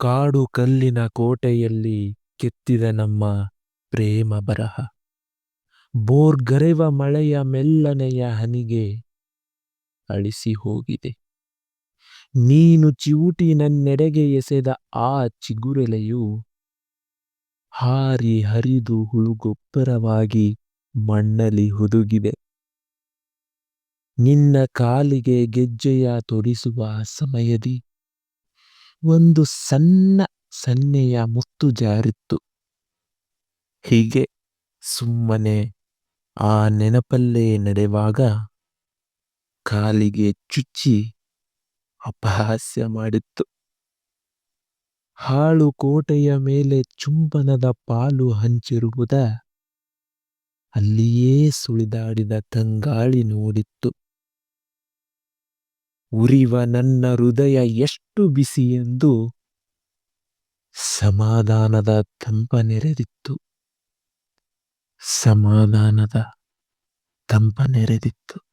ಕಾಡು ಕಲ್ಲಿನ ಕೋಟೆಯಲ್ಲಿ ಕೆತ್ತಿದ ನಮ್ಮ ಪ್ರೇಮ ಬರಹ. ಬೋರ್ಗರೆವ ಮಳೆಯ ಮೆಲ್ಲನೆಯ ಹನಿಗೆ ಅಳಿಸಿ ಹೋಗಿದೆ. ನೀನು ಚಿವುಟಿ ನನ್ನೆಡೆಗೆ ಎಸೆದ ಆ ಚಿಗುರೆಲೆಯು ಹಾರಿ ಹರಿದು ಹುಳುಗೊಬ್ಬರವಾಗಿ ಮಣ್ಣಲ್ಲಿ ಹುದುಗಿದೆ. ನಿನ್ನ ಕಾಲಿಗೆ ಗೆಜ್ಜೆಯ ತೊಡಿಸುವ ಸಮಯದಿ ಒಂದು ಸಣ್ಣ ಸನ್ನೆಯ ಮುತ್ತು ಜಾರಿತ್ತು. ಹೀಗೆ ಸುಮ್ಮನೆ ಆ ನೆನಪಲ್ಲೇ ನಡೆವಾಗ ಕಾಲಿಗೆ ಚುಚ್ಚಿ ಅಪಹಾಸ್ಯ ಮಾಡಿತ್ತು. ಹಾಳು ಕೋಟೆಯ ಮೇಲೆ ಚುಂಬನದ ಪಾಲು ಹಂಚಿರುವುದ ಅಲ್ಲಿಯೇ ಸುಳಿದಾಡಿದ ತಂಗಾಳಿ ನೋಡಿತ್ತು. ಉರಿವ ನನ್ನ ಹೃದಯ ಎಷ್ಟು ಬಿಸಿ ಎಂದು ಸಮಾಧಾನದ ತಂಪನೆರೆದಿತ್ತು ಸಮಾಧಾನದ ತಂಪನೆರೆದಿತ್ತು